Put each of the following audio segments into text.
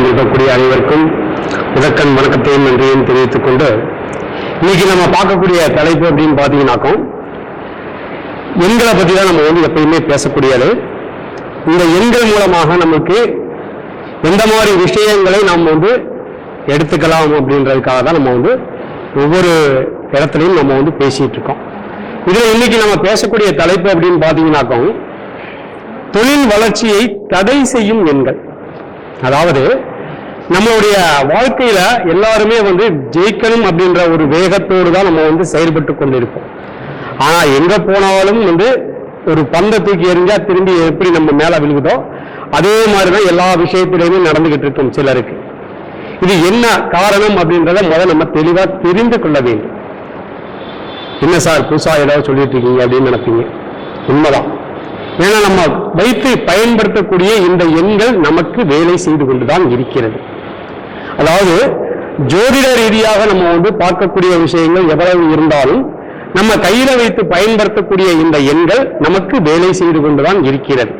கொண்டிருக்கக்கூடிய அனைவருக்கும் முதற்கண் வணக்கத்தையும் நன்றியும் தெரிவித்துக் கொண்டு இன்னைக்கு நம்ம பார்க்கக்கூடிய தலைப்பு அப்படின்னு பார்த்தீங்கன்னாக்கும் எண்களை பற்றி தான் நம்ம வந்து எப்பயுமே பேசக்கூடியது. இந்த எண்கள் மூலமாக நமக்கு எந்த மாதிரி விஷயங்களை நாம் வந்து எடுத்துக்கலாம் அப்படின்றதுக்காக தான் நம்ம வந்து ஒவ்வொரு இடத்துலையும் நம்ம வந்து பேசிட்டு இருக்கோம். இதில் இன்னைக்கு நம்ம பேசக்கூடிய தலைப்பு அப்படின்னு பார்த்தீங்கன்னாக்கும் தொழில் வளர்ச்சியை தடை செய்யும் எண்கள். அதாவது நம்மளுடைய வாழ்க்கையில எல்லாருமே வந்து ஜெயிக்கணும் அப்படின்ற ஒரு வேகத்தோடு தான் நம்ம வந்து செயல்பட்டு கொண்டிருப்போம் ஆனா எங்க போனாலும் வந்து ஒரு பந்தை தூக்கி எறிஞ்சா திரும்பி எப்படி நம்ம மேல விழுகுதோ அதே மாதிரி தான் எல்லா விஷயத்திலையுமே நடந்துகிட்டு இருக்கும் சிலருக்கு. இது என்ன காரணம் அப்படின்றத முதல்ல நம்ம தெளிவா தெரிந்து கொள்ள வேண்டும். என்ன சார் புதுசா ஏதாவது சொல்லிட்டு இருக்கீங்க அப்படின்னு நினைப்பீங்க. உண்மைதான். ஏன்னா நம்ம வைத்து பயன்படுத்தக்கூடிய இந்த எண்கள் நமக்கு வேலை செய்து கொண்டுதான் இருக்கிறது. அதாவது ஜோதிட ரீதியாக நம்ம வந்து பார்க்கக்கூடிய விஷயங்கள் எவ்வளவு இருந்தாலும் நம்ம கையில வைத்து பயன்படுத்தக்கூடிய இந்த எண்கள் நமக்கு வேலை செய்து கொண்டுதான் இருக்கிறது.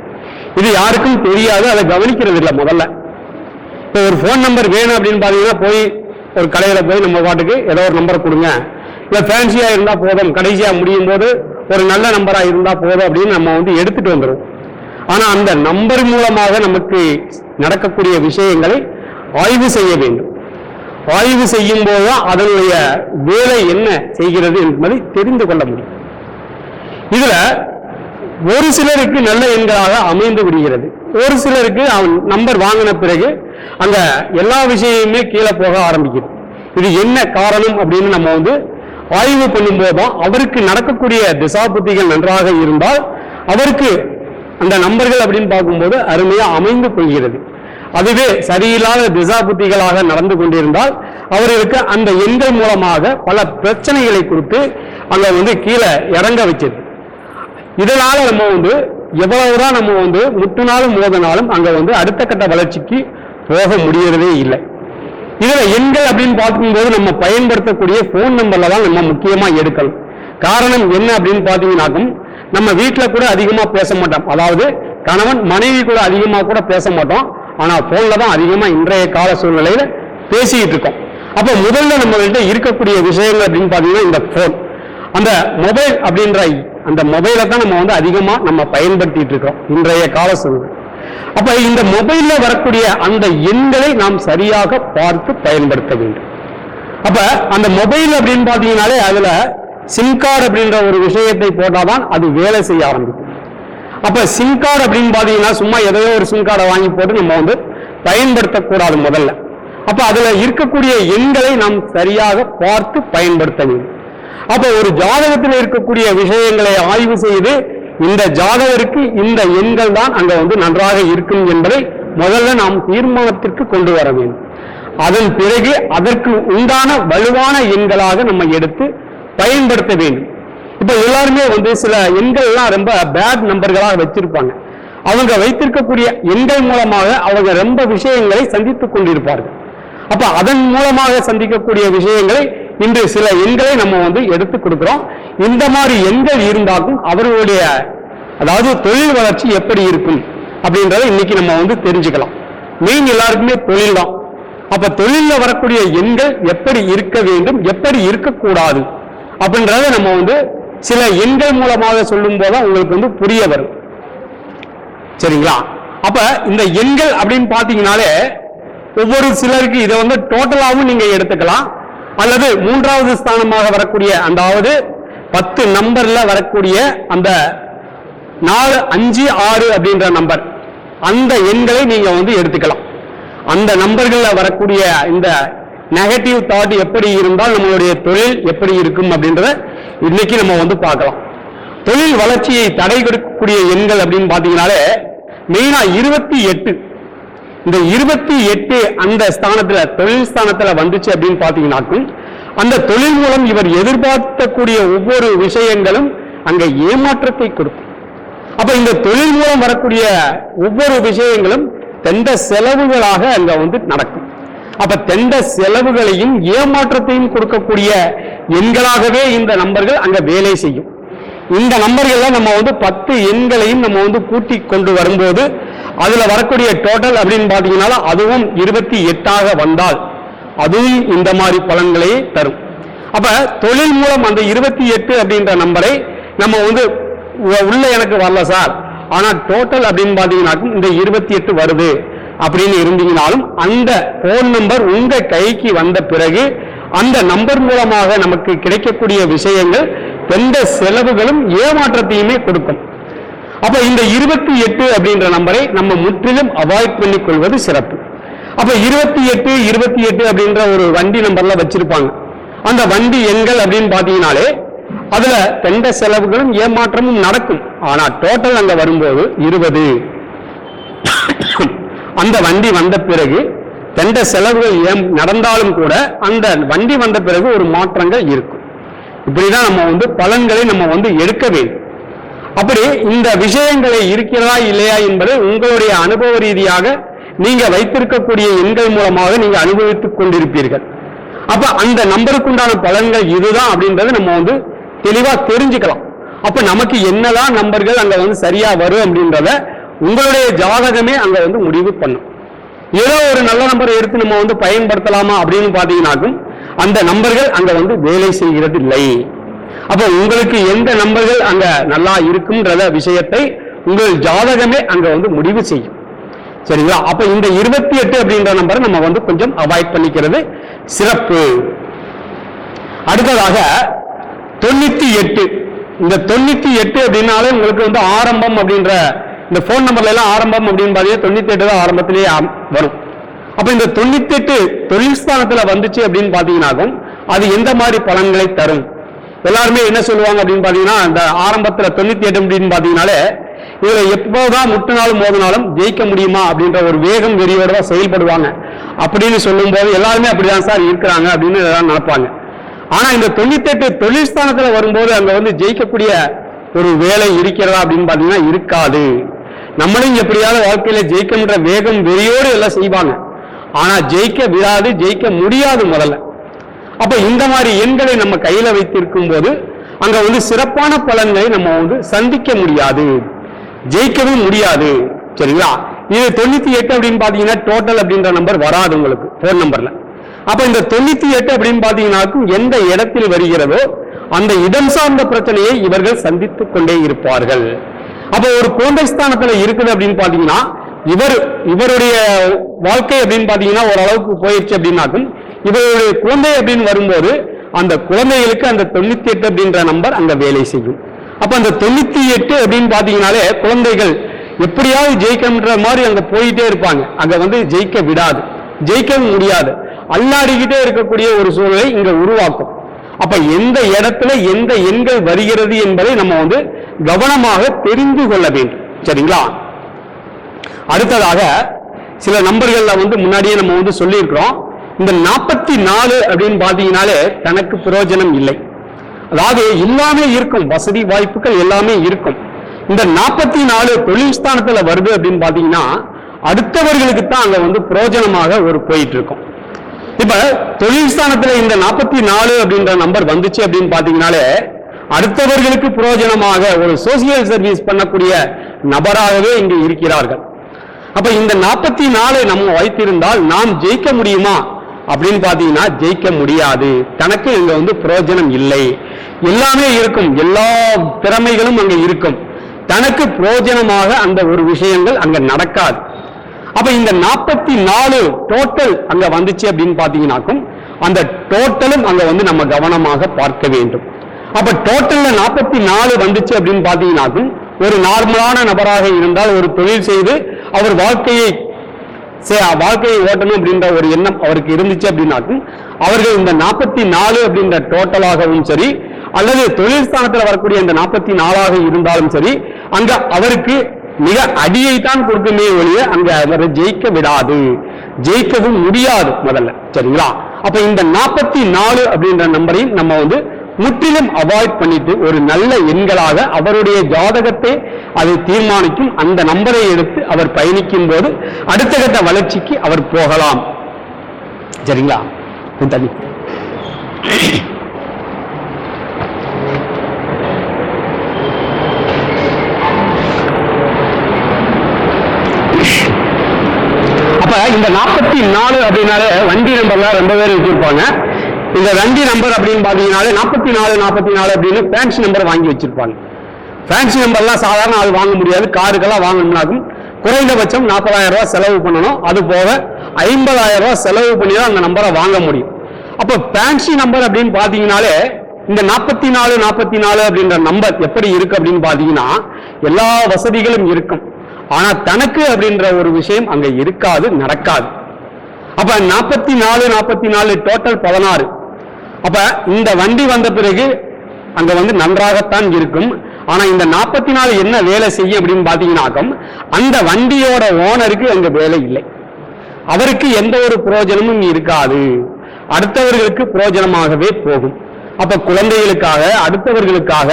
இது யாருக்கும் தெரியாது அதை கவனிக்கிறது இல்லை முதல்ல. இப்போ ஒரு ஃபோன் நம்பர் வேணும் அப்படின்னு பார்த்தீங்கன்னா போய் ஒரு கடையில் போய் நம்ம பாட்டுக்கு ஏதோ ஒரு நம்பர் கொடுங்க. இல்லை ஃபேன்சியாக இருந்தால் போதும் கடைசியாக முடியும் போது ஒரு நல்ல நம்பராக இருந்தால் போதும் அப்படின்னு நம்ம வந்து எடுத்துட்டு வந்துடும் ஆனால் அந்த நம்பர் மூலமாக நமக்கு நடக்கக்கூடிய விஷயங்களை ஆய்வு செய்ய வேண்டும். ஆய்வு செய்யும் போது தான் அதனுடைய வேலை என்ன செய்கிறது என்பதை தெரிந்து கொள்ள முடியும். இதுல ஒரு சிலருக்கு நல்ல எண்களாக அமைந்து விடுகிறது. ஒரு சிலருக்கு அவன் நம்பர் வாங்கின பிறகு அந்த எல்லா விஷயமுமே கீழே போக ஆரம்பிக்கும் இது என்ன காரணம் அப்படின்னு நம்ம வந்து ஆய்வு பண்ணும்போது தான் அவருக்கு நடக்கக்கூடிய திசாபுத்திகள் நன்றாக இருந்தால் அவருக்கு அந்த நம்பர்கள் அப்படின்னு பார்க்கும்போது அருமையாக அமைந்து கொள்கிறது. அதுவே சரியில்லாத திசா புத்திகளாக நடந்து கொண்டிருந்தால் அவர்களுக்கு அந்த எண்கள் மூலமாக பல பிரச்சனைகளை கொடுத்து அங்க வந்து கீழே இறங்க வச்சது. இதனால நம்ம வந்து எவ்வளவுதான் நம்ம வந்து முட்டுனாலும் மோதினாலும் அங்க வந்து அடுத்த கட்ட வளர்ச்சிக்கு போக முடியறதே இல்லை. இதுல எண்கள் அப்படின்னு பார்க்கும்போது நம்ம பயன்படுத்தக்கூடிய போன் நம்பர்ல தான் நம்ம முக்கியமா எடுக்கணும். காரணம் என்ன அப்படின்னு பார்த்தீங்கன்னாக்கும் நம்ம வீட்டில் கூட அதிகமா பேச மாட்டோம். அதாவது கணவன் மனைவி கூட அதிகமா கூட பேச மாட்டோம். ஆனால் ஃபோனில் தான் அதிகமாக இன்றைய கால சூழ்நிலையில் பேசிக்கிட்டு இருக்கோம். அப்போ முதல்ல நம்மகிட்ட இருக்கக்கூடிய விஷயங்கள் அப்படின்னு பார்த்தீங்கன்னா இந்த ஃபோன் அந்த மொபைல் அப்படின்ற அந்த மொபைலை தான் நம்ம வந்து அதிகமாக நம்ம பயன்படுத்திட்டு இருக்கோம் இன்றைய கால சூழ்நிலை. அப்போ இந்த மொபைலில் வரக்கூடிய அந்த எண்களை நாம் சரியாக பார்த்து பயன்படுத்த வேண்டும். அப்போ அந்த மொபைல் அப்படின்னு பார்த்தீங்கன்னாலே அதில் சிம் கார்டு அப்படின்ற ஒரு விஷயத்தை போட்டால் தான் அது வேலை செய்ய ஆரம்பிக்கும். அப்ப சிம் கார்டு அப்படின்னு பாத்தீங்கன்னா சும்மா எதையோ ஒரு சிம் கார்டை வாங்கி போட்டு நம்ம வந்து பயன்படுத்தக்கூடாது முதல்ல. அப்ப அதுல இருக்கக்கூடிய எண்களை நாம் சரியாக பார்த்து பயன்படுத்த வேண்டும். அப்ப ஒரு ஜாதகத்தில் இருக்கக்கூடிய விஷயங்களை ஆய்வு செய்து இந்த ஜாதகருக்கு இந்த எண்கள் தான் அங்க வந்து நன்றாக இருக்கும் என்பதை முதல்ல நாம் தீர்மானத்திற்கு கொண்டு வர வேண்டும். அதன் பிறகு அதற்கு உண்டான வலுவான எண்களாக நம்ம எடுத்து பயன்படுத்த வேண்டும். இப்போ எல்லாருமே வந்து சில எண்கள்லாம் ரொம்ப பேட் நம்பர்களாக வச்சிருப்பாங்க. அவங்க வைத்திருக்கக்கூடிய எண்கள் மூலமாக அவங்க ரொம்ப விஷயங்களை சந்தித்துக் கொண்டிருப்பார்கள். அப்ப அதன் மூலமாக சந்திக்கக்கூடிய விஷயங்களை இன்று சில எண்களை நம்ம வந்து எடுத்து கொடுக்கிறோம். இந்த மாதிரி எண்கள் இருந்தாலும் அவர்களுடைய அதாவது தொழில் வளர்ச்சி எப்படி இருக்கும் அப்படின்றத இன்னைக்கு நம்ம வந்து தெரிஞ்சுக்கலாம். மெயின் எல்லாருக்குமே தொழில் தான். அப்ப தொழில வரக்கூடிய எண்கள் எப்படி இருக்க வேண்டும் எப்படி இருக்கக்கூடாது அப்படின்றத நம்ம வந்து சில எண்கள் மூலமாக சொல்லும் போதுதான் உங்களுக்கு வந்து புரிய வரும். சரிங்களா? அப்ப இந்த எண்கள் அப்படின்னு பாத்தீங்கன்னாலே ஒவ்வொரு சிலருக்கு இதை வந்து டோட்டலாகவும் நீங்க எடுத்துக்கலாம். அல்லது மூன்றாவது ஸ்தானமாக வரக்கூடிய அதாவது பத்து நம்பர்ல வரக்கூடிய அந்த நாலு அஞ்சு ஆறு அப்படின்ற நம்பர் அந்த எண்களை நீங்க வந்து எடுத்துக்கலாம். அந்த நம்பர்கள்ல வரக்கூடிய இந்த நெகட்டிவ் தாட் எப்படி இருந்தால் நம்மளுடைய தொழில் எப்படி இருக்கும் அப்படின்றத இன்னைக்கு நம்ம வந்து பார்க்கலாம். தொழில் வளர்ச்சியை தடை கொடுக்கக்கூடிய எண்கள் அப்படின்னு பார்த்தீங்கன்னாலே மெயினா இருபத்தி எட்டு. இந்த இருபத்தி எட்டு அந்த ஸ்தானத்துல தொழில் ஸ்தானத்துல வந்துச்சு அப்படின்னு பாத்தீங்கன்னாக்கும் அந்த தொழில் மூலம் இவர் எதிர்பார்க்கக்கூடிய ஒவ்வொரு விஷயங்களும் அங்க ஏமாற்றத்தை கொடுக்கும். அப்ப இந்த தொழில் மூலம் வரக்கூடிய ஒவ்வொரு விஷயங்களும் எந்த செலவுகளாக அங்க வந்து நடக்கும். அப்ப தெண்ட செலவுகளையும் ஏமாற்றத்தையும் கொடுக்கக்கூடிய எண்களாகவே இந்த நம்பர்கள் அங்க வேலை செய்யும். இந்த நம்பர்கள்ல நம்ம வந்து பத்து எண்களையும் நம்ம வந்து கூட்டி கொண்டு வரும்போது அதுல வரக்கூடிய டோட்டல் அப்படின்னு பாத்தீங்கன்னா அதுவும் இருபத்தி எட்டாக வந்தால் அதுவும் இந்த மாதிரி பலன்களை தரும். அப்ப தொழில் மூலம் அந்த இருபத்தி எட்டு அப்படின்ற நம்பரை நம்ம வந்து உள்ள எனக்கு வரல சார். ஆனா டோட்டல் அப்படின்னு பாத்தீங்கன்னா இந்த இருபத்தி எட்டு வருது. அப்படின்னு இருந்தீங்கனாலும் அந்த போன் நம்பர் உங்க கைக்கு வந்த பிறகு அந்த நம்பர் மூலமாக நமக்கு கிடைக்கக்கூடிய விஷயங்கள் எந்த செலவுகளும் ஏமாற்றத்தையுமே கொடுக்கும். அப்ப இந்த இருபத்தி எட்டு அப்படின்ற நம்பரை நம்ம முற்றிலும் அவாய்ட் பண்ணிக் கொள்வது சிறப்பு. அப்ப இருபத்தி எட்டு இருபத்தி எட்டு அப்படின்ற ஒரு வண்டி நம்பர்ல வச்சிருப்பாங்க. அந்த வண்டி எண்கள் அப்படின்னு பாத்தீங்கன்னாலே அதுல எந்த செலவுகளும் ஏமாற்றமும் நடக்கும். ஆனா டோட்டல் அங்க வரும்போது இருபது. அந்த வண்டி வந்த பிறகு எந்த செலவுகள் ஏம் நடந்தாலும் கூட அந்த வண்டி வந்த பிறகு ஒரு மாற்றங்கள் இருக்கும். இப்படிதான் நம்ம வந்து பலன்களை நம்ம வந்து எடுக்க வேண்டும். அப்படி இந்த விஷயங்களை இருக்கிறதா இல்லையா என்பதை உங்களுடைய அனுபவ ரீதியாக நீங்க வைத்திருக்கக்கூடிய எண்கள் மூலமாக நீங்க அனுபவித்துக் கொண்டிருப்பீர்கள். அப்ப அந்த நம்பருக்குண்டான பலன்கள் இதுதான் அப்படின்றத நம்ம வந்து தெளிவா தெரிஞ்சுக்கலாம். அப்ப நமக்கு என்னதான் நம்பர்கள் அங்க வந்து சரியா வரும் அப்படின்றத உங்களுடைய ஜாதகமே அங்க வந்து முடிவு பண்ணும். ஏதோ ஒரு நல்ல நம்பரை எடுத்து நம்ம வந்து பயன்படுத்தலாமா அப்படின்னு பாத்தீங்கன்னாக்கும் அந்த நம்பர்கள் அங்க வந்து வேலை செய்கிறது இல்லை. அப்ப உங்களுக்கு எந்த நம்பர்கள் அங்க நல்லா இருக்கும்ன்றத விஷயத்தை உங்கள் ஜாதகமே அங்க வந்து முடிவு செய்யும். சரிங்களா? அப்ப இந்த இருபத்தி எட்டு அப்படின்ற நம்பரை நம்ம வந்து கொஞ்சம் அவாய்ட் பண்ணிக்கிறது சிறப்பு. அடுத்ததாக தொண்ணூத்தி எட்டு. இந்த தொண்ணூத்தி எட்டு அப்படின்னாலே உங்களுக்கு வந்து ஆரம்பம் அப்படின்ற இந்த போன் நம்பர்ல எல்லாம் ஆரம்பம் அப்படின்னு பாத்தீங்கன்னா தொண்ணூத்தி எட்டு தான் ஆரம்பத்திலேயே வரும். அப்ப இந்த தொண்ணூத்தி எட்டு தொழில் ஸ்தானத்துல வந்துச்சு அப்படின்னு பாத்தீங்கன்னாக்கும் அது எந்த மாதிரி பலன்களை தரும்? எல்லாருமே என்ன சொல்லுவாங்க அப்படின்னு பாத்தீங்கன்னா இந்த ஆரம்பத்துல தொண்ணூத்தி எட்டு அப்படின்னு பாத்தீங்கன்னாலே இதுல எப்போதான் முட்டினாலும் மோதினாலும் ஜெயிக்க முடியுமா அப்படின்ற ஒரு வேகம் வெறியோட தான் செயல்படுவாங்க. அப்படின்னு சொல்லும்போது எல்லாருமே அப்படிதான் சார் இருக்கிறாங்க அப்படின்னு எல்லாரும் நினைப்பாங்க. ஆனா இந்த தொண்ணூத்தெட்டு தொழில் ஸ்தானத்துல வரும்போது அங்க வந்து ஜெயிக்கக்கூடிய ஒரு வேலை இருக்கிறதா அப்படின்னு பாத்தீங்கன்னா இருக்காது. நம்மளும் எப்படியாவது வாழ்க்கையில ஜெயிக்கன்ற வேகம் வெறியோடு எல்லாம் செய்வாங்க. ஆனா ஜெயிக்க விடாது ஜெயிக்க முடியாது முதல்ல. அப்ப இந்த மாதிரி எண்களை நம்ம கையில வைத்திருக்கும் போது அங்க வந்து சிறப்பான பலன்களை நம்ம வந்து சந்திக்க முடியாது. ஜெயிக்கவும் முடியாது. சரிங்களா? இது தொண்ணூத்தி எட்டு அப்படின்னு பாத்தீங்கன்னா டோட்டல் அப்படின்ற நம்பர் வராது உங்களுக்கு போன் நம்பர்ல அப்ப இந்த தொண்ணூத்தி எட்டு அப்படின்னு பாத்தீங்கன்னாக்கும் எந்த இடத்தில் வருகிறதோ அந்த இடம் சார்ந்த பிரச்சனையை இவர்கள் சந்தித்துக் கொண்டே இருப்பார்கள். அப்ப ஒரு குழந்தை ஸ்தானத்துல இருக்குது அப்படின்னு பாத்தீங்கன்னா இவர் இவருடைய வாழ்க்கை அப்படின்னு பாத்தீங்கன்னா ஓரளவுக்கு போயிடுச்சு அப்படின்னாக்கும் இவருடைய குழந்தை அப்படின்னு வரும்போது அந்த குழந்தைகளுக்கு அந்த தொண்ணூத்தி எட்டு அப்படின்ற நம்பர் அங்க வேலை செய்யும். அப்ப அந்த தொண்ணூத்தி எட்டு அப்படின்னு பாத்தீங்கன்னாலே குழந்தைகள் எப்படியாவது ஜெயிக்கணும்ன்ற மாதிரி அங்க போயிட்டே இருப்பாங்க. அங்க வந்து ஜெயிக்க விடாது. ஜெயிக்கவும் முடியாது. அல்லாடிக்கிட்டே இருக்கக்கூடிய ஒரு சூழலை இங்க உருவாக்கும். அப்ப எந்த இடத்துல எந்த எண்கள் வருகிறது என்பதை நம்ம வந்து கவனமாக தெரிந்து கொள்ள வேண்டும். சரிங்களா? அடுத்ததாக சில நம்பர்கள்ல வந்து முன்னாடியே நம்ம வந்து சொல்லியிருக்கிறோம். இந்த நாற்பத்தி நாலு அப்படின்னு பார்த்தீங்கனாலே தனக்கு பிரயோஜனம் இல்லை. அதாவது எல்லாமே இருக்கும். வசதி வாய்ப்புகள் எல்லாமே இருக்கும். இந்த நாற்பத்தி நாலு தொழில் ஸ்தானத்துல வருது அப்படின்னு பாத்தீங்கன்னா அடுத்தவர்களுக்கு தான் அங்க வந்து பிரயோஜனமாக ஒரு போயிட்டு இருக்கும் இப்ப தொழில் ஸ்தானத்துல இந்த நாற்பத்தி நாலு அப்படின்ற நம்பர் வந்துச்சு அப்படின்னு பாத்தீங்கன்னாலே அடுத்தவர்களுக்கு பிரயோஜனமாக ஒரு சோசியல் சர்வீஸ் பண்ணக்கூடிய நபராகவே இங்கு இருக்கிறார்கள். அப்ப இந்த நாற்பத்தி நாலு நம்ம வைத்திருந்தால் நாம் ஜெயிக்க முடியுமா? அப்படின்னு பாத்தீங்கன்னா ஜெயிக்க முடியாது. தனக்கு இங்க வந்து பிரயோஜனம் இல்லை. எல்லாமே இருக்கும். எல்லா திறமைகளும் அங்க இருக்கும். தனக்கு பிரயோஜனமாக அந்த ஒரு விஷயங்கள் அங்க நடக்காது. அப்ப இந்த நாற்பத்தி நாலு டோட்டல் அங்க வந்துச்சு அப்படின்னு பாத்தீங்கன்னாக்கும் அந்த டோட்டலும் அங்க வந்து நம்ம கவனமாக பார்க்க வேண்டும். அப்ப டோட்டல்ல நாற்பத்தி நாலு வந்துச்சு அப்படின்னு பாத்தீங்கன்னாக்கும் ஒரு நார்மலான நபராக இருந்தால் ஒரு தொழில் செய்து அவர் வாழ்க்கையை வாழ்க்கையை ஓட்டணும் அப்படின்ற ஒரு எண்ணம் அவருக்கு இருந்துச்சு அப்படின்னாக்கும் அவர்கள் இந்த நாற்பத்தி நாலு அப்படின்ற டோட்டலாகவும் சரி அல்லது தொழில் ஸ்தானத்தில் வரக்கூடிய இந்த நாற்பத்தி நாலாக இருந்தாலும் சரி அங்க அவருக்கு மிக அடியை தான் கொடுக்குமே ஒழிய அங்க அவரை ஜெயிக்க விடாது. ஜெயிக்கவும் முடியாது முதல்ல. சரிங்களா? அப்ப இந்த நாற்பத்தி நாலு அப்படின்ற நம்பரையும் நம்ம வந்து முற்றிலும் அவாய்ட் பண்ணிட்டு ஒரு நல்ல எண்களாக அவருடைய ஜாதகத்தை அதை தீர்மானிக்கும் அந்த நம்பரை எடுத்து அவர் பயணிக்கும் போது அடுத்த கட்ட வளர்ச்சிக்கு அவர் போகலாம். சரிங்களா? தண்ணி அப்ப இந்த நாற்பத்தி நாலு அப்படின்னால வண்டி நம்பர்லாம் ரொம்ப பேர் வச்சிருப்பாங்க இந்த வண்டி நம்பர் அப்படின்னு பாத்தீங்கன்னாலே நாற்பத்தி நாலு நாற்பத்தி நாலு அப்படின்னு ஃபேன்சி நம்பர் வாங்கி வச்சிருப்பாங்க. ஃபேன்சி நம்பர்லாம் சாதாரண அது வாங்க முடியாது. காருக்கெல்லாம் வாங்கணும்னாக்கும் குறைந்தபட்சம் நாற்பதாயிரம் ரூபாய் செலவு பண்ணணும். அது போக ஐம்பதாயிரம் ரூபாய் செலவு பண்ணி தான் அந்த நம்பரை வாங்க முடியும். அப்போ ஃபேன்சி நம்பர் அப்படின்னு பாத்தீங்கன்னாலே இந்த நாற்பத்தி நாலு நாற்பத்தி நாலு அப்படின்ற நம்பர் எப்படி இருக்கு அப்படின்னு பாத்தீங்கன்னா எல்லா வசதிகளும் இருக்கும். ஆனா தனக்கு அப்படின்ற ஒரு விஷயம் அங்க இருக்காது நடக்காது. அப்ப நாற்பத்தி நாலு நாற்பத்தி நாலு டோட்டல் பதினாறு. அப்ப இந்த வண்டி வந்த பிறகு அங்க வந்து நன்றாகத்தான் இருக்கும். ஆனா இந்த நாற்பத்தி நாலு என்ன வேலை செய்யும் அப்படின்னு பாத்தீங்கன்னாக்கம் அந்த வண்டியோட ஓனருக்கு அங்க வேலை இல்லை. அவருக்கு எந்த ஒரு பிரயோஜனமும் இருக்காது. அடுத்தவர்களுக்கு பிரயோஜனமாகவே போகும். அப்ப குழந்தைகளுக்காக அடுத்தவர்களுக்காக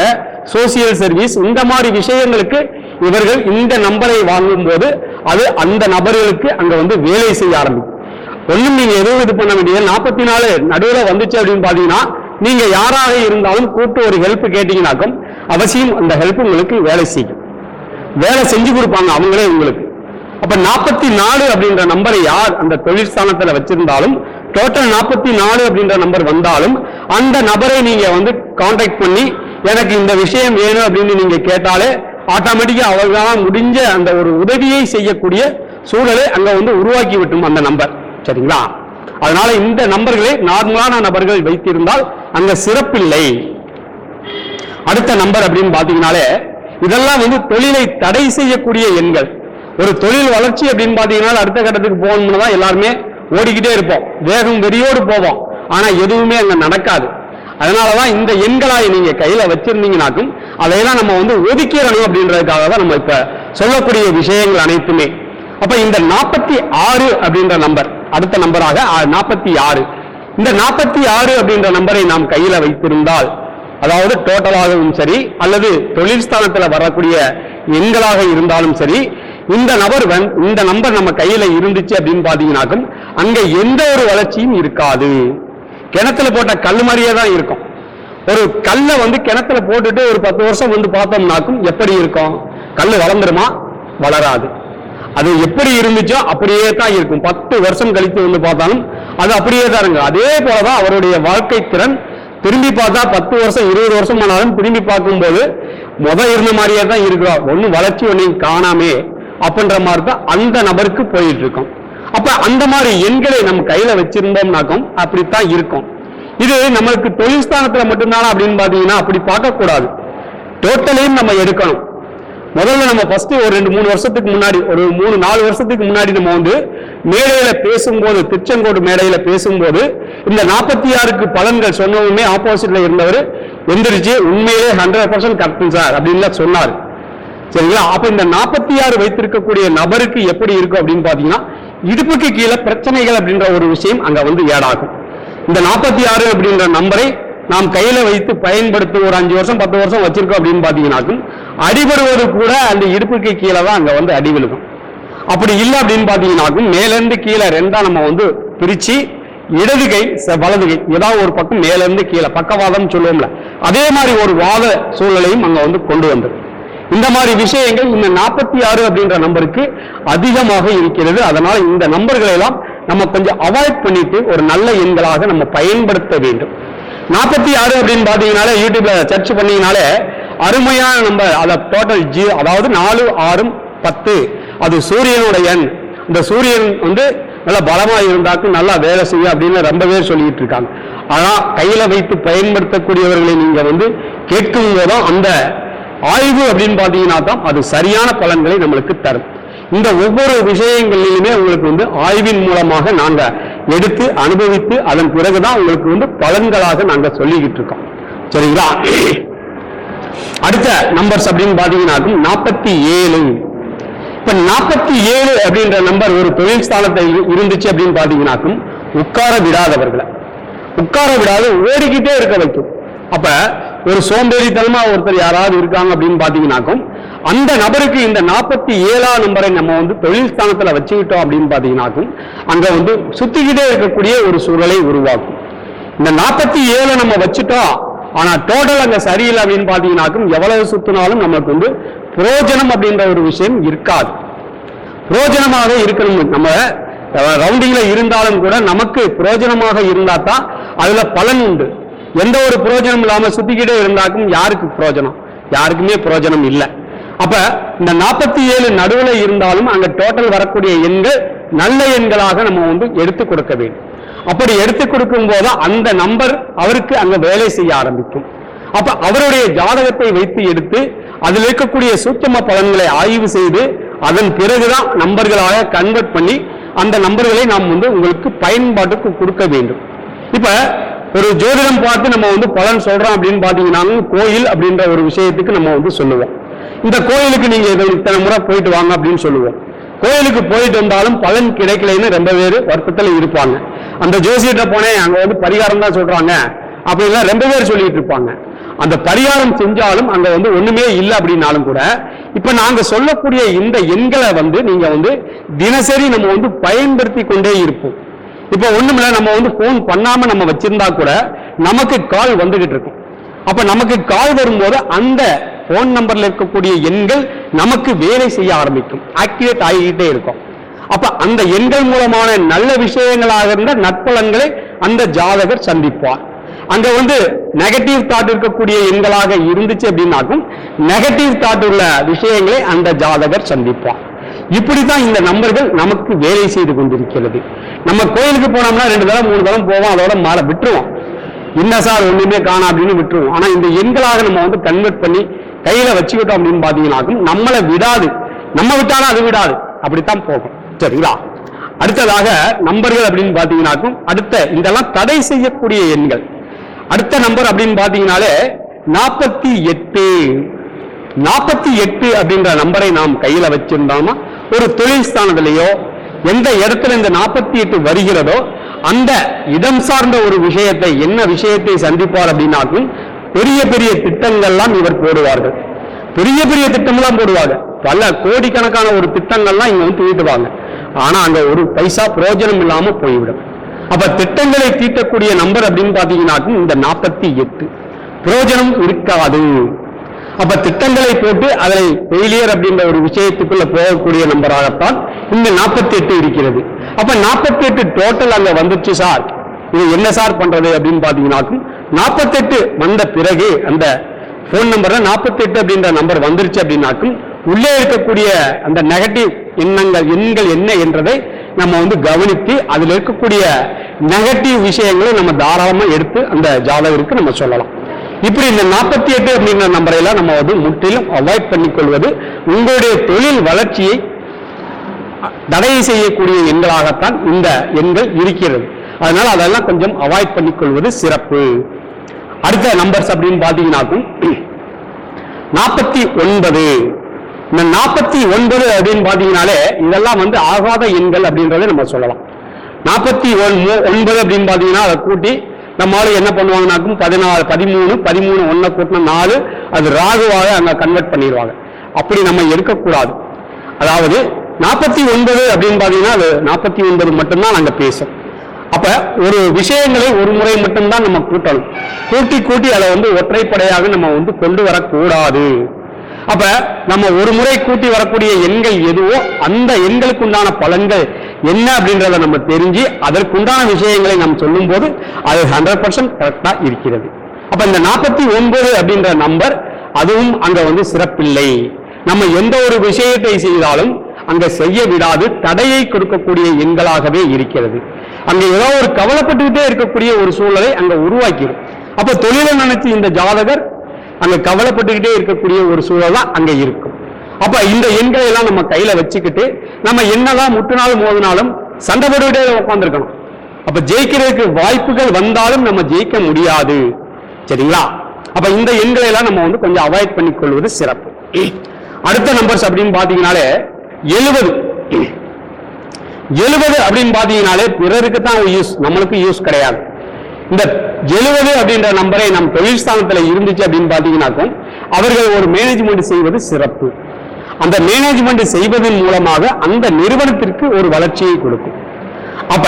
சோசியல் சர்வீஸ் இந்த மாதிரி விஷயங்களுக்கு இவர்கள் இந்த நம்பரை வாங்கும் போது அது அந்த நபர்களுக்கு அங்க வந்து வேலை செய்ய ஆரம்பிக்கும். ஒன்றும் நீங்க எதுவும் இது பண்ண வேண்டியது நாற்பத்தி நாலு நடுவில் வந்துச்சு அப்படின்னு பாத்தீங்கன்னா நீங்க யாராக இருந்தாலும் கூப்பிட்டு ஒரு ஹெல்ப் கேட்டீங்கன்னாக்கும் அவசியம் அந்த ஹெல்ப் உங்களுக்கு வேலை செய்யும். வேலை செஞ்சு கொடுப்பாங்க அவங்களே உங்களுக்கு. அப்ப நாற்பத்தி நாலு அப்படின்ற நம்பரை யார் அந்த தொழிற்ஸ்தானத்துல வச்சிருந்தாலும் டோட்டல் நாற்பத்தி நாலு அப்படின்ற நம்பர் வந்தாலும் அந்த நபரை நீங்க வந்து காண்டாக்ட் பண்ணி எனக்கு இந்த விஷயம் வேணும் அப்படின்னு நீங்க கேட்டாலே ஆட்டோமேட்டிக்கா அவர்களால் முடிஞ்ச அந்த ஒரு உதவியை செய்யக்கூடிய சூழலை அங்க வந்து உருவாக்கி விட்டும் அந்த நம்பர் சரிங்களா? அதனால இந்த நம்பர்களை நார்மலான நபர்கள் வைத்திருந்தால் அங்க சிறப்பில்லை. அடுத்த நம்பர் அப்படின்னு பாத்தீங்கன்னாலே இதெல்லாம் வந்து தொழிலை தடை செய்யக்கூடிய எண்கள். ஒரு தொழில் வளர்ச்சி அப்படின்னு பாத்தீங்கன்னா அடுத்த கட்டத்துக்கு போகணும்னு தான் எல்லாருமே ஓடிக்கிட்டே இருப்போம். வேகம் வெறியோடு போவோம். ஆனா எதுவுமே அங்க நடக்காது. அதனாலதான் இந்த எண்களாய் நீங்க கையில வச்சிருந்தீங்கனாக்கும் அதையெல்லாம் நம்ம வந்து ஒதுக்கிறணும் அப்படின்றதுக்காக தான் நம்ம இப்ப சொல்லக்கூடிய விஷயங்கள் அனைத்துமே. அப்ப இந்த நாற்பத்தி ஆறு அப்படின்ற நம்பர் அடுத்த நம்பராக நாற்பத்தி ஆறு. இந்த நாற்பத்தி ஆறு அப்படின்ற நம்பரை நாம் கையில வைத்திருந்தால் அதாவது டோட்டலாகவும் சரி அல்லது தொழில் வரக்கூடிய எண்களாக இருந்தாலும் சரி இந்த நபர் இந்த நம்பர் நம்ம கையில இருந்துச்சு அப்படின்னு பாத்தீங்கன்னாக்கும் அங்க எந்த ஒரு வளர்ச்சியும் இருக்காது. கிணத்துல போட்ட கல் மாதிரியே தான் இருக்கும். ஒரு கல்லை வந்து கிணத்துல போட்டுட்டு ஒரு பத்து வருஷம் வந்து பார்த்தோம்னாக்கும் எப்படி இருக்கும்? கல் வளர்ந்துருமா? வளராது. அது எப்படி இருந்துச்சோ அப்படியே தான் இருக்கும். பத்து வருஷம் கழித்து வந்து பார்த்தாலும் அது அப்படியே தான் இருங்க. அதே போலதான் அவருடைய வாழ்க்கை திறன். திரும்பி பார்த்தா பத்து வருஷம் இருபது வருஷம் ஆனாலும் திரும்பி பார்க்கும்போது முத இருந்த மாதிரியே தான் இருக்கிறோம் ஒன்னும் வளர்ச்சி ஒன்றையும் காணாமே அப்படின்ற மாதிரி தான் அந்த நபருக்கு போயிட்டு இருக்கும். அப்ப அந்த மாதிரி எண்களை நம்ம கையில வச்சிருந்தோம்னாக்கும் அப்படித்தான் இருக்கும். இது நம்மளுக்கு தொழில் ஸ்தானத்துல மட்டும்தானா அப்படின்னு பாத்தீங்கன்னா அப்படி பார்க்க கூடாது டோட்டலையும் நம்ம எடுக்கணும். முதல்ல நம்ம ஃபர்ஸ்ட் ஒரு ரெண்டு மூணு வருஷத்துக்கு முன்னாடி ஒரு மூணு நாலு வருஷத்துக்கு முன்னாடி நம்ம வந்து மேடையில பேசும்போது திருச்செங்கோடு மேடையில பேசும்போது இந்த நாற்பத்தி ஆறுக்கு பலன்கள் சொன்னவுமே ஆப்போசிட்ல இருந்தவர் எந்திரிச்சு உண்மையிலே ஹண்ட்ரட் பர்சன்ட் கரெக்ட் சார் அப்படின்னு சொன்னார். சரிங்களா? அப்ப இந்த நாற்பத்தி ஆறு வைத்திருக்கக்கூடிய நபருக்கு எப்படி இருக்கும் அப்படின்னு பாத்தீங்கன்னா இடுப்புக்கு கீழே பிரச்சனைகள் அப்படின்ற ஒரு விஷயம் அங்க வந்து ஏடாகும் இந்த நாற்பத்தி ஆறு அப்படின்ற நம்பரை நாம் கையில வைத்து பயன்படுத்தி ஒரு அஞ்சு வருஷம் பத்து வருஷம் வச்சிருக்கோம் அப்படின்னு பாத்தீங்கன்னாக்கும் அடிபடுவது கூட அந்த இடுப்புக்கு கீழே தான் அங்கே வந்து அடி விழுகும். அப்படி இல்லை அப்படின்னு பார்த்தீங்கன்னாக்கும் மேலேருந்து கீழே ரெண்டா நம்ம வந்து பிரித்து இடது கை ச- வலது கை ஏதாவது ஒரு பக்கம் மேலேருந்து கீழே பக்கவாதம் சொல்லுவோம்ல. அதே மாதிரி ஒரு வாத சூழலையும் அங்கே வந்து கொண்டு வந்தது. இந்த மாதிரி விஷயங்கள் இந்த நாற்பத்தி ஆறு அப்படின்ற நம்பருக்கு அதிகமாக இருக்கிறது. அதனால இந்த நம்பர்களை எல்லாம் நம்ம கொஞ்சம் அவாய்ட் பண்ணிட்டு ஒரு நல்ல எண்களாக நம்ம பயன்படுத்த வேண்டும். நாற்பத்தி ஆறு அப்படின்னு பாத்தீங்கன்னாலே யூடியூப்ல சர்ச் பண்ணீங்கனாலே அருமையான நம்பர் அதை டோட்டல் ஜி அதாவது நாலு ஆறும் பத்து. அது சூரியனுடைய எண். இந்த சூரியன் வந்து நல்லா பலமா இருந்தாக்கும் நல்லா வேலை செய்யும் அப்படின்னு ரொம்ப பேர் சொல்லிட்டு இருக்காங்க. ஆனா கையில வைத்து பயன்படுத்தக்கூடியவர்களை நீங்க வந்து கேட்கும் போதும் அந்த ஆய்வு அப்படின்னு பாத்தீங்கன்னா தான் அது சரியான பலன்களை நம்மளுக்கு தரும். இந்த ஒவ்வொரு விஷயங்களிலுமே உங்களுக்கு வந்து ஆய்வின் மூலமாக நாங்க எடுத்து அனுபவித்து அதன் பிறகுதான் உங்களுக்கு வந்து பலன்களாக நாங்க சொல்லிக்கிட்டு இருக்கோம். சரிங்களா? அடுத்த நம்பர்ஸ் அப்படின்னு பாத்தீங்கன்னாக்கும் நாற்பத்தி ஏழு. இப்ப நாற்பத்தி ஏழு அப்படின்ற நம்பர் ஒரு தொழில் ஸ்தானத்தை இருந்துச்சு அப்படின்னு பாத்தீங்கன்னாக்கும் உட்கார விடாதவர்களை. உட்கார விடாத ஓடிக்கிட்டே இருக்க வைக்கும். அப்ப ஒரு சோம்பேறித்தனமா ஒருத்தர் யாராவது இருக்காங்க அப்படின்னு பாத்தீங்கன்னாக்கும் அந்த நபருக்கு இந்த நாற்பத்தி ஏழாம் நம்பரை நம்ம வந்து தொழில் ஸ்தானத்துல வச்சுக்கிட்டோம் அப்படின்னு பாத்தீங்கன்னாக்கும் அங்க வந்து சுத்திக்கிட்டே இருக்கக்கூடிய ஒரு சூழலை உருவாக்கும். இந்த நாற்பத்தி ஏழை நம்ம வச்சுட்டோம் ஆனா டோட்டல் அங்க சரியில்லை அப்படின்னு பாத்தீங்கன்னாக்கும் எவ்வளவு சுத்தினாலும் நமக்கு வந்து புரோஜனம் அப்படின்ற ஒரு விஷயம் இருக்காது. புரோஜனமாக இருக்கணும் நம்ம ரவுண்டிங்ல இருந்தாலும் கூட நமக்கு பிரயோஜனமாக இருந்தா தான் அதுல பலன் உண்டு. எந்த ஒரு பிரயோஜனம் இல்லாம சுத்திக்கிட்டே இருந்தாக்கும் யாருக்கு புரோஜனம்? யாருக்குமே பிரயோஜனம் இல்லை. அப்ப இந்த நாற்பத்தி ஏழு நடுவில் இருந்தாலும் அங்க டோட்டல் வரக்கூடிய எண்கள் நல்ல எண்களாக நம்ம வந்து எடுத்து கொடுக்க வேண்டும். அப்படி எடுத்து கொடுக்கும் போது அந்த நம்பர் அவருக்கு அங்க வேலை செய்ய ஆரம்பிக்கும். அப்ப அவருடைய ஜாதகத்தை வைத்து எடுத்து அதில் இருக்கக்கூடிய சூட்சம பலன்களை ஆய்வு செய்து அதன் பிறகுதான் நம்பர்களாக கன்வெர்ட் பண்ணி அந்த நம்பர்களை நாம் வந்து உங்களுக்கு பயன்பாட்டுக்கு கொடுக்க வேண்டும். இப்ப ஒரு ஜோதிடம் பார்த்து நம்ம வந்து பலன் சொல்றோம் அப்படின்னு பாத்தீங்கன்னா கோயில் அப்படின்ற ஒரு விஷயத்துக்கு நம்ம வந்து சொல்லுவோம். இந்த கோயிலுக்கு நீங்க இதை இத்தனை முறை போயிட்டு வாங்க அப்படின்னு சொல்லுவோம். கோயிலுக்கு போயிட்டு வந்தாலும் பலன் கிடைக்கலைன்னு ரொம்ப பேர் வருத்தத்துல இருப்பாங்க. அந்த ஜோசியிட்ட போனேன் அங்க வந்து பரிகாரம் தான் சொல்றாங்க. அப்படின்லாம் ரெண்டு பேர் சொல்லிட்டு இருப்பாங்க. அந்த பரிகாரம் செஞ்சாலும் அங்க வந்து ஒண்ணுமே இல்லை அப்படின்னாலும் கூட இப்ப நாங்க சொல்லக்கூடிய இந்த எண்களை வந்து நீங்க வந்து தினசரி நம்ம வந்து பயன்படுத்தி கொண்டே இருப்போம். இப்ப ஒண்ணுமில்ல நம்ம வந்து போன் பண்ணாம நம்ம வச்சிருந்தா கூட நமக்கு கால் வந்துகிட்டு இருக்கும். அப்ப நமக்கு கால் வரும்போது அந்த போன் நம்பர்ல இருக்கக்கூடிய எண்கள் நமக்கு வேலை செய்ய ஆரம்பிக்கும். ஆக்டிவேட் ஆகிக்கிட்டே இருக்கும். அப்ப அந்த எண்கள் மூலமான நல்ல விஷயங்களாக இருந்த நற்பலன்களை அந்த ஜாதகர் சந்திப்பார். அங்க வந்து நெகட்டிவ் தாட் இருக்கக்கூடிய எண்களாக இருந்துச்சு அப்படின்னாக்கும் நெகட்டிவ் தாட் உள்ள விஷயங்களை அந்த ஜாதகர் சந்திப்பார். இப்படித்தான் இந்த நம்பர்கள் நமக்கு வேலை செய்து கொண்டிருக்கிறது. நம்ம கோயிலுக்கு போனோம்னா ரெண்டு தரம் மூணு தரம் போவோம் அதோட மாலை விட்டுருவோம். என்ன சார் ஒண்ணுமே காணா அப்படின்னு விட்டுருவோம். ஆனா இந்த எண்களாக நம்ம வந்து கன்வெர்ட் பண்ணி கையில வச்சுக்கிட்டோம் அப்படின்னு பாத்தீங்கன்னாக்கும் நம்மளை விடாது. நம்ம விட்டாலும் அது விடாது. அப்படித்தான் போகும். சரிங்களா அடுத்ததாக நம்பர்கள் அப்படின்னு பார்த்தீங்கன்னாக்கும் அடுத்த இதெல்லாம் தடை செய்யக்கூடிய எண்கள். அடுத்த நம்பர் அப்படின்னு பார்த்தீங்கனாலே நாற்பத்தி எட்டு. நாற்பத்தி எட்டு அப்படின்ற நம்பரை நாம் கையில வச்சிருந்தோம்னா ஒரு தொழில் ஸ்தானத்திலேயோ எந்த இடத்துல இந்த நாற்பத்தி எட்டு வருகிறதோ அந்த இடம் சார்ந்த ஒரு விஷயத்தை என்ன விஷயத்தை சந்திப்பார் அப்படின்னாக்கும் பெரிய பெரிய திட்டங்கள்லாம் இவர் போடுவார்கள். பெரிய பெரிய திட்டம்லாம் போடுவாங்க. பல கோடிக்கணக்கான ஒரு திட்டங்கள்லாம் இங்க வந்து தீட்டுவாங்க. ஆனா அங்க ஒரு பைசா பிரயோஜனம் இல்லாம போய்விடும். அப்ப திட்டங்களை தீட்டக்கூடிய நம்பர் அப்படின்னு பாத்தீங்கன்னா இந்த நாற்பத்தி எட்டு. பிரயோஜனம் இருக்காது. அப்ப திட்டங்களை போட்டு அதை ஃபெயிலியர் அப்படின்ற ஒரு விஷயத்துக்குள்ள போகக்கூடிய நம்பராகத்தான் இந்த 48 இருக்கிறது. அப்ப 48 டோட்டல் அங்க வந்துச்சு சார். இது என்ன சார் பண்றது அப்படின்னு பாத்தீங்கன்னாக்கும் 48 வந்த பிறகு அந்த போன் நம்பர்ல 48 அப்படின்ற நம்பர் வந்துருச்சு அப்படின்னாக்கும் உள்ளே இருக்கக்கூடிய அந்த நெகட்டிவ் எண்ணங்கள் எண்கள் என்ன என்றதை நம்ம வந்து கவனித்து அதில் இருக்கக்கூடிய நெகட்டிவ் விஷயங்களை நம்ம தாராளமாக எடுத்து அந்த ஜாதகருக்கு நம்ம சொல்லலாம். இப்படி இந்த 48 எட்டு அப்படிங்கிற நம்பரை எல்லாம் நம்ம வந்து முற்றிலும் அவாய்ட் பண்ணிக்கொள்வது உங்களுடைய தொழில் வளர்ச்சியை தடை செய்யக்கூடிய எண்களாகத்தான் இந்த எண்கள் இருக்கிறது. அதனால அதெல்லாம் கொஞ்சம் அவாய்ட் பண்ணிக்கொள்வது சிறப்பு. அடுத்த நம்பர்ஸ் அப்படின்னு பார்த்தீங்கன்னாக்கும் நாற்பத்தி ஒன்பது. இந்த நாற்பத்தி ஒன்பது அப்படின்னு பார்த்தீங்கனாலே இதெல்லாம் வந்து ஆகாத எண்கள் அப்படின்றத நம்ம சொல்லலாம். நாற்பத்தி ஒன்பது அப்படின்னு பார்த்தீங்கன்னா அதை கூட்டி நம்ம ஆளு என்ன பண்ணுவாங்கனாக்கும் பதினாலு பதிமூணு பதிமூணு ஒன்றை கூட்டின நாலு அது ராகுவாக அங்கே கன்வெர்ட் பண்ணிடுவாங்க. அப்படி நம்ம எடுக்கக்கூடாது. அதாவது நாற்பத்தி ஒன்பது அப்படின்னு பார்த்தீங்கன்னா அது நாற்பத்தி ஒன்பது மட்டும்தான் நாங்கள் பேசும். அப்போ ஒரு விஷயங்களை ஒரு முறை மட்டும்தான் நம்ம கூட்டணும். கூட்டி கூட்டி அதை வந்து ஒற்றைப்படையாக நம்ம வந்து கொண்டு வரக்கூடாது. அப்ப நம்ம ஒரு முறை கூட்டி வரக்கூடிய எண்கள் எதுவோ அந்த எண்களுக்கு உண்டான பலன்கள் என்ன அப்படின்றத நம்ம தெரிஞ்சு அதற்குண்டான விஷயங்களை நாம் சொல்லும்போது அது ஹண்ட்ரட் பர்சன்ட் கரெக்டா இருக்கிறது. அப்ப இந்த நாற்பத்தி ஒன்பது அப்படின்ற நம்பர் அதுவும் அங்க வந்து சிறப்பில்லை. நம்ம எந்த ஒரு விஷயத்தை செய்தாலும் அங்க செய்ய விடாது தடையை கொடுக்கக்கூடிய எண்களாகவே இருக்கிறது. அங்க ஏதோ ஒரு கவலைப்பட்டுக்கிட்டே இருக்கக்கூடிய ஒரு சூழலை அங்க உருவாக்கிடும். அப்ப தொழிலை நினைச்சு இந்த ஜாதகர் அங்க கவலைப்பட்டுக்கிட்டே இருக்கக்கூடிய ஒரு சூழல் தான் அங்க இருக்கும். அப்ப இந்த எண்களை எல்லாம் நம்ம கையில வச்சுக்கிட்டு நம்ம என்னதான் முட்டுனாலும் மோதினாலும் சண்டை போட்டுக்கிட்டே உட்காந்துருக்கணும் அப்ப ஜெயிக்கிறதுக்கு வாய்ப்புகள் வந்தாலும் நம்ம ஜெயிக்க முடியாது. சரிங்களா? அப்ப இந்த எண்களை எல்லாம் நம்ம வந்து கொஞ்சம் அவாய்ட் பண்ணிக்கொள்வது சிறப்பு. அடுத்த நம்பர்ஸ் அப்படின்னு பாத்தீங்கன்னாலே எழுபது. எழுபது அப்படின்னு பாத்தீங்கன்னாலே பிறருக்கு தான் யூஸ் நம்மளுக்கு யூஸ் கிடையாது. இந்த எழுபது அப்படின்ற நம்பரை நம் தொழிற்சாலத்தில் இருந்துச்சு அப்படின்னு பார்த்தீங்கன்னாக்கும் அவர்கள் ஒரு மேனேஜ்மெண்ட் செய்வது சிறப்பு. அந்த மேனேஜ்மெண்ட் செய்வதன் மூலமாக அந்த நிறுவனத்திற்கு ஒரு வளர்ச்சியை கொடுக்கும். அப்ப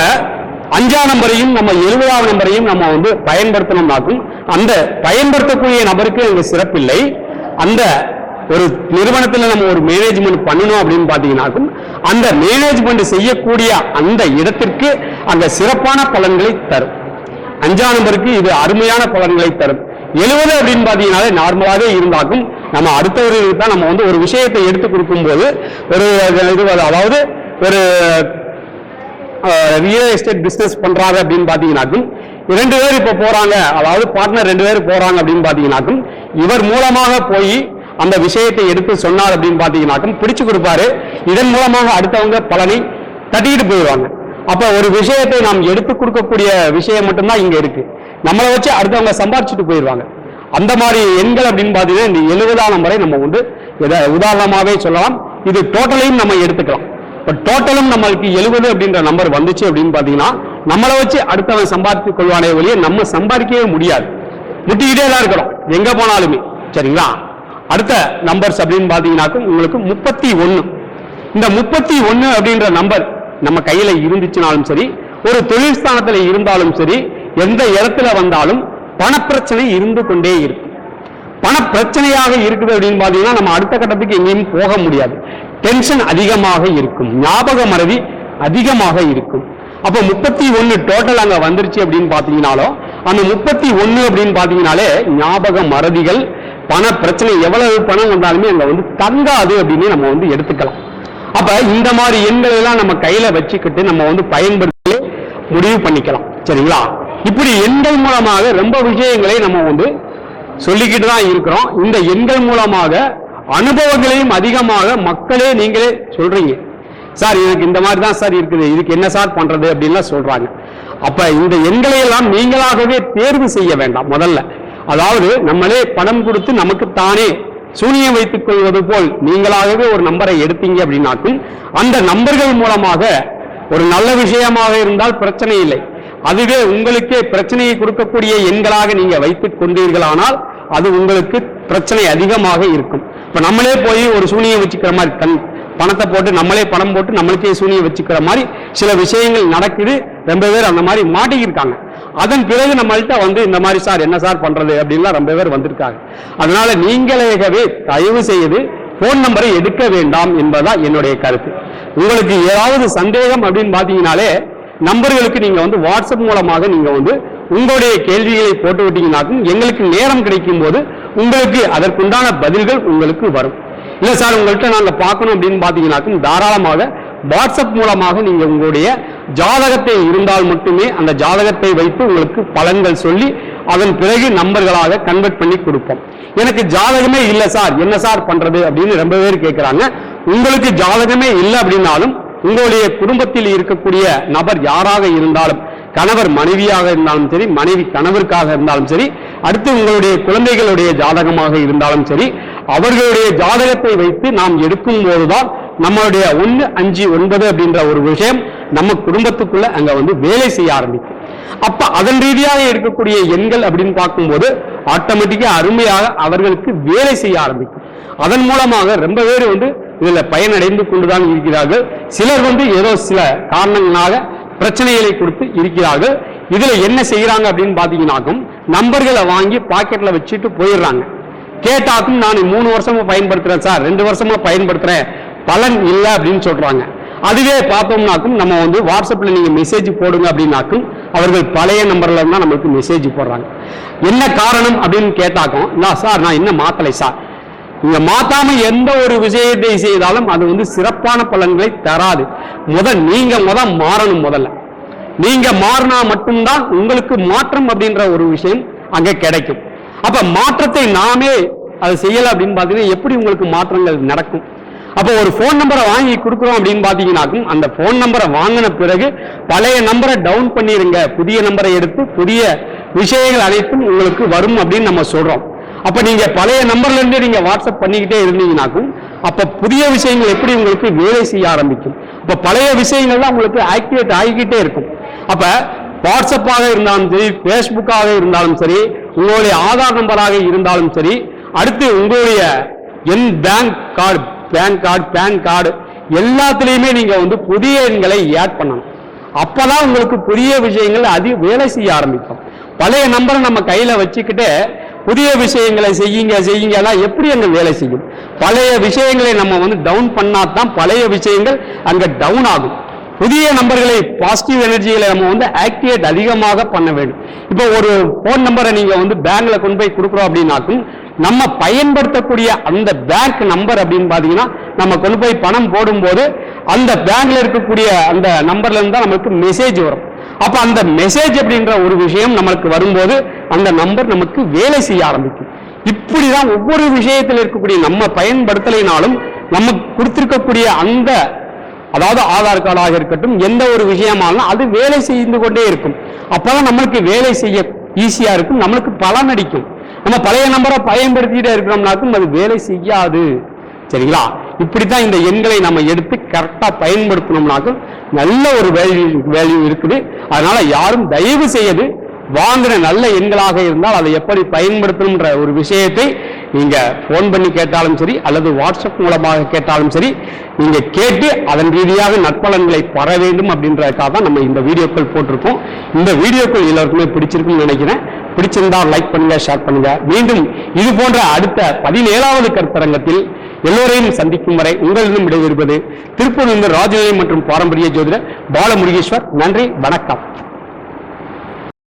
அஞ்சாம் நம்பரையும் நம்ம எழுபதாம் நம்பரையும் நம்ம வந்து பயன்படுத்தணும்னாக்கும் அந்த பயன்படுத்தக்கூடிய நபருக்கு அங்க சிறப்பில்லை. அந்த ஒரு நிறுவனத்தில் நம்ம ஒரு மேனேஜ்மெண்ட் பண்ணணும் அப்படின்னு பார்த்தீங்கன்னாக்கும் அந்த மேனேஜ்மெண்ட் செய்யக்கூடிய அந்த இடத்திற்கு அந்த சிறப்பான பலன்களை தரும். அஞ்சாம் நம்பருக்கு இது அருமையான பலன்களை தரும். எழுபது அப்படின்னு பார்த்தீங்கன்னாலே நார்மலாகவே இருந்தாக்கும் நம்ம அடுத்தவர்களுக்கு தான் நம்ம வந்து ஒரு விஷயத்தை எடுத்து கொடுக்கும்போது ஒரு இது அதாவது ஒரு ரியல் எஸ்டேட் பிசினஸ் பண்றாங்க அப்படின்னு பாத்தீங்கன்னாக்கும் ரெண்டு பேர் இப்ப போறாங்க அதாவது பார்ட்னர் ரெண்டு பேர் போறாங்க அப்படின்னு பாத்தீங்கன்னாக்கும் இவர் மூலமாக போய் அந்த விஷயத்தை எடுத்து சொன்னார் அப்படின்னு பாத்தீங்கன்னாக்கும் பிடிச்சு கொடுப்பாரு. இதன் மூலமாக அடுத்தவங்க பலனை தட்டிக்கிட்டு போயிடுவாங்க. அப்ப ஒரு விஷயத்தை நாம் எடுத்து கொடுக்கக்கூடிய விஷயம் மட்டும்தான் இங்க இருக்கு. நம்மளை வச்சு அடுத்தவங்க சம்பாரிச்சுட்டு போயிடுவாங்க அந்த மாதிரி எண்கள் அப்படின்னு பார்த்தீங்கன்னா இந்த எழுபதாம் முறை நம்ம வந்து இதை உதாரணமாவே சொல்லலாம். இது டோட்டலையும் நம்ம எடுத்துக்கலாம். இப்போ டோட்டலும் நம்மளுக்கு எழுபது அப்படின்ற நம்பர் வந்துச்சு அப்படின்னு பார்த்தீங்கன்னா நம்மளை வச்சு அடுத்தவன் சம்பாதித்துக் கொள்வானே ஒழிய நம்ம சம்பாதிக்கவே முடியாது. முட்டிக்கிட்டே தான் இருக்கிறோம். எங்கே போனாலுமே. சரிங்களா? அடுத்த நம்பர்ஸ் அப்படின்னு பார்த்தீங்கன்னாக்கும் உங்களுக்கு முப்பத்தி ஒன்று இந்த முப்பத்தி ஒன்று அப்படின்ற நம்பர் நம்ம கையில இருந்துச்சுனாலும் சரி ஒரு தொழில் ஸ்தானத்துல இருந்தாலும் சரி எந்த இடத்துல வந்தாலும் பணப்பிரச்சனை இருந்து கொண்டே இருக்கும். பண பிரச்சனையாக இருக்குது அப்படின்னு பார்த்தீங்கன்னா நம்ம அடுத்த கட்டத்துக்கு எங்கேயும் போக முடியாது. டென்ஷன் அதிகமாக இருக்கும். ஞாபக மறதி அதிகமாக இருக்கும். அப்போ முப்பத்தி ஒன்னு டோட்டல் அங்க வந்துருச்சு அப்படின்னு பாத்தீங்கன்னாலும் அந்த முப்பத்தி ஒன்னு அப்படின்னு பார்த்தீங்கன்னாலே ஞாபக மறதிகள் பண பிரச்சனை எவ்வளவு பணம் வந்தாலுமே அங்கே வந்து தங்காது அப்படின்னு நம்ம வந்து எடுத்துக்கலாம். அப்ப இந்த மாதிரி எண்கள் எல்லாம் நம்ம கையில வச்சுக்கிட்டு நம்ம வந்து பயன்படுத்தி முடிவு பண்ணிக்கலாம். சரிங்களா? இப்படி எண்கள் மூலமாக ரொம்ப விஷயங்களை நம்ம வந்து சொல்லிக்கிட்டு தான் இருக்கிறோம். இந்த எண்கள் மூலமாக அனுபவங்களையும் அதிகமாக மக்களே நீங்களே சொல்றீங்க. சார் எனக்கு இந்த மாதிரி தான் சார் இருக்குது. இதுக்கு என்ன சார் பண்றது அப்படின்லாம் சொல்றாங்க. அப்ப இந்த எண்களை எல்லாம் நீங்களாகவே தேர்வு செய்ய வேண்டாம் முதல்ல. அதாவது நம்மளே பணம் கொடுத்து நமக்கு தானே சூனியம் வைத்துக் கொள்வது போல் நீங்களாகவே ஒரு நம்பரை எடுத்தீங்க அப்படின்னாக்கும் அந்த நம்பர்கள் மூலமாக ஒரு நல்ல விஷயமாக இருந்தால் பிரச்சனை இல்லை. அதுவே உங்களுக்கே பிரச்சனையை கொடுக்கக்கூடிய எண்களாக நீங்க வைத்துக் கொண்டீர்களானால் அது உங்களுக்கு பிரச்சனை அதிகமாக இருக்கும். இப்ப நம்மளே போய் ஒரு சூனியம் வச்சுக்கிற மாதிரி கண் பணத்தை போட்டு நம்மளே பணம் போட்டு நம்மளுக்கே சூனியம் வச்சுக்கிற மாதிரி சில விஷயங்கள் நடக்குது. ரொம்ப பேர் அந்த மாதிரி மாட்டிக்கிருக்காங்க. அதன் பிறகு நம்மள்ட்ட வந்து இந்த மாதிரி சார் என்ன சார் பண்றது? அப்படின்லாம் ரொம்ப பேர் வந்திருக்காங்க. அதனால நீங்களேகவே தயவு செய்து போன் நம்பரை எடுக்க வேண்டாம் என்பதுதான் என்னுடைய கருத்து. உங்களுக்கு ஏதாவது சந்தேகம் அப்படின்னு பாத்தீங்கன்னாலே நம்பர்களுக்கு நீங்க வந்து வாட்ஸ்அப் மூலமாக நீங்க வந்து உங்களுடைய கேள்விகளை போட்டு விட்டீங்கன்னாக்கும் எங்களுக்கு நேரம் கிடைக்கும் போது உங்களுக்கு அதற்குண்டான பதில்கள் உங்களுக்கு வரும். இல்ல சார் உங்கள்கிட்ட நாங்க பார்க்கணும் அப்படின்னு பாத்தீங்கன்னாக்கும் தாராளமாக வாட்ஸ்அப் மூலமாக நீங்க உங்களுடைய ஜாதகத்தை இருந்தால் மட்டுமே அந்த ஜாதகத்தை வைத்து உங்களுக்கு பலன்கள் சொல்லி அதன் பிறகு நம்பர்களாக கன்வெர்ட் பண்ணி கொடுப்போம். எனக்கு ஜாதகமே இல்லை சார். என்ன சார் பண்றது அப்படின்னு ரொம்ப பேர் கேட்கிறாங்க உங்களுக்கு ஜாதகமே இல்லை அப்படின்னாலும் உங்களுடைய குடும்பத்தில் இருக்கக்கூடிய நபர் யாராக இருந்தாலும் கணவர் மனைவியாக இருந்தாலும் சரி மனைவி கணவருக்காக இருந்தாலும் சரி அடுத்து உங்களுடைய குழந்தைகளுடைய ஜாதகமாக இருந்தாலும் சரி அவர்களுடைய ஜாதகத்தை வைத்து நாம் எடுக்கும் போதுதான் நம்மளுடைய ஒன்று அஞ்சு ஒன்பது அப்படின்ற ஒரு விஷயம் நம்ம குடும்பத்துக்குள்ள அங்க வந்து வேலை செய்ய ஆரம்பிக்கும். அப்ப அதன் ரீதியாக இருக்கக்கூடிய எண்கள் அப்படின்னு பார்க்கும்போது ஆட்டோமேட்டிக்கா அருமையாக அவர்களுக்கு வேலை செய்ய ஆரம்பிக்கும். அதன் மூலமாக ரொம்ப பேர் வந்து இதுல பயனடைந்து கொண்டுதான் இருக்கிறார்கள். சிலர் வந்து ஏதோ சில காரணங்களாக பிரச்சனைகளை கொடுத்து இருக்கிறார்கள். இதுல என்ன செய்யறாங்க அப்படின்னு பாத்தீங்கன்னாக்கும் நம்பர்களை வாங்கி பாக்கெட்ல வச்சுட்டு போயிடுறாங்க. கேட்டாக்கும் நான் மூணு வருஷமா பயன்படுத்துறேன் சார். ரெண்டு வருஷமா பயன்படுத்துறேன். பலன் இல்லை அப்படின்னு சொல்றாங்க. அதுவே பார்த்தோம்னாக்கும் நம்ம வந்து வாட்ஸ்அப்பில் நீங்கள் மெசேஜ் போடுங்க அப்படின்னாக்கும் அவர்கள் பழைய நம்பர்ல தான் நம்மளுக்கு மெசேஜ் போடுறாங்க. என்ன காரணம் அப்படின்னு கேட்டாக்கும் இல்லை சார் நான் என்ன மாத்தலை சார் நீங்கள் மாற்றாமல் எந்த ஒரு விஷயத்தை செய்தாலும் அது வந்து சிறப்பான பலன்களை தராது. முதல் நீங்கள் முத மாறணும் முதல்ல. நீங்கள் மாறினா மட்டும்தான் உங்களுக்கு மாற்றம் அப்படின்ற ஒரு விஷயம் அங்கே கிடைக்கும். அப்போ மாற்றத்தை நாமே அதை செய்யலை அப்படின்னு பார்த்தீங்கன்னா எப்படி உங்களுக்கு மாற்றங்கள் நடக்கும்? அப்போ ஒரு ஃபோன் நம்பரை வாங்கி கொடுக்குறோம் அப்படின்னு பார்த்தீங்கன்னாக்கும் அந்த ஃபோன் நம்பரை வாங்கின பிறகு பழைய நம்பரை டவுன் பண்ணிடுங்க புதிய நம்பரை எடுத்து புதிய விஷயங்கள் அனைத்தும் உங்களுக்கு வரும் அப்படின்னு நம்ம சொல்கிறோம் அப்போ நீங்கள் பழைய நம்பர்லேருந்து நீங்கள் வாட்ஸ்அப் பண்ணிக்கிட்டே இருந்தீங்கன்னாக்கும் அப்போ புதிய விஷயங்கள் எப்படி உங்களுக்கு வேலை செய்ய ஆரம்பிக்கும்? அப்போ பழைய விஷயங்கள்லாம் உங்களுக்கு ஆக்டிவேட் ஆகிக்கிட்டே இருக்கும். அப்போ வாட்ஸ்அப்பாக இருந்தாலும் சரி ஃபேஸ்புக்காக இருந்தாலும் சரி உங்களுடைய ஆதார் நம்பராக இருந்தாலும் சரி அடுத்து உங்களுடைய என் bank card PAN card PAN card எல்லாத்துலேயுமே நீங்க வந்து புதிய எண்களை ஆட் பண்ணணும். அப்பதான் உங்களுக்கு புதிய விஷயங்கள் அதிக வேலை செய்ய ஆரம்பிக்கும். பழைய நம்பரை நம்ம கையில வச்சுக்கிட்டு புதிய விஷயங்களை செய்யுங்க செய்யுங்கன்னா எப்படி அங்க வேலை செய்யும்? பழைய விஷயங்களை நம்ம வந்து டவுன் பண்ணாதான் பழைய விஷயங்கள் அங்க டவுன் ஆகும். புதிய நம்பர்களை பாசிட்டிவ் எனர்ஜிகளை நம்ம வந்து ஆக்டிவேட் அதிகமாக பண்ண வேண்டும். இப்போ ஒரு ஃபோன் நம்பரை நீங்க வந்து பேங்க்ல கொண்டு போய் கொடுக்குறோம் அப்படின்னாக்கும் நம்ம பயன்படுத்தக்கூடிய அந்த பேங்க் நம்பர் அப்படின்னு பாத்தீங்கன்னா நம்ம கொண்டு போய் பணம் போடும்போது அந்த பேங்க்ல இருக்கக்கூடிய அந்த நம்பர்ல இருந்து தான் நமக்கு மெசேஜ் வரும். அப்ப அந்த மெசேஜ் அப்படின்ற ஒரு விஷயம் நமக்கு வரும்போது அந்த நம்பர் நமக்கு வேலை செய்ய ஆரம்பிக்கும். இப்படிதான் ஒவ்வொரு விஷயத்தில் இருக்கக்கூடிய நம்ம பயன்படுத்தலைனாலும் நமக்கு கொடுத்திருக்கக்கூடிய அந்த அதாவது ஆதார் கார்டாக இருக்கட்டும் எந்த ஒரு விஷயமானாலும் அது வேலை செய்து கொண்டே இருக்கும். அப்பதான் நம்மளுக்கு வேலை செய்ய ஈஸியா இருக்கும் நம்மளுக்கு பலன் அடிக்கும். நம்ம பழைய நம்பரை பயன்படுத்திட்டே இருக்கிறோம்னாக்கும் அது வேலை செய்யாது. சரிங்களா? இப்படித்தான் இந்த எண்களை நம்ம எடுத்து கரெக்டா பயன்படுத்தணும்னாக்கும் நல்ல ஒரு வேல்யூ வேல்யூ இருக்குது. அதனால யாரும் தயவு செய்து வாங்கின நல்ல எண்களாக இருந்தால் அதை எப்படி பயன்படுத்தணும்ன்ற ஒரு விஷயத்தை நீங்கள் ஃபோன் பண்ணி கேட்டாலும் சரி அல்லது வாட்ஸ்அப் மூலமாக கேட்டாலும் சரி நீங்கள் கேட்டு அதன் ரீதியாக நற்பலன்களை பெற வேண்டும் அப்படின்றதுக்காக தான் நம்ம இந்த வீடியோக்கள் போட்டிருக்கோம். இந்த வீடியோக்கள் எல்லாருக்குமே பிடிச்சிருக்குன்னு நினைக்கிறேன். பிடிச்சிருந்தா லைக் பண்ணுங்க ஷேர் பண்ணுங்க. மீண்டும் இது போன்ற அடுத்த பதினேழாவது கருத்தரங்கத்தில் எல்லோரையும் சந்திக்கும் வரை உங்களிடம் விடைபெறுவது திருப்பூரிலிருந்து ராஜநிலை மற்றும் பாரம்பரிய ஜோதிடர் பாலமுருகேஸ்வர். நன்றி வணக்கம்.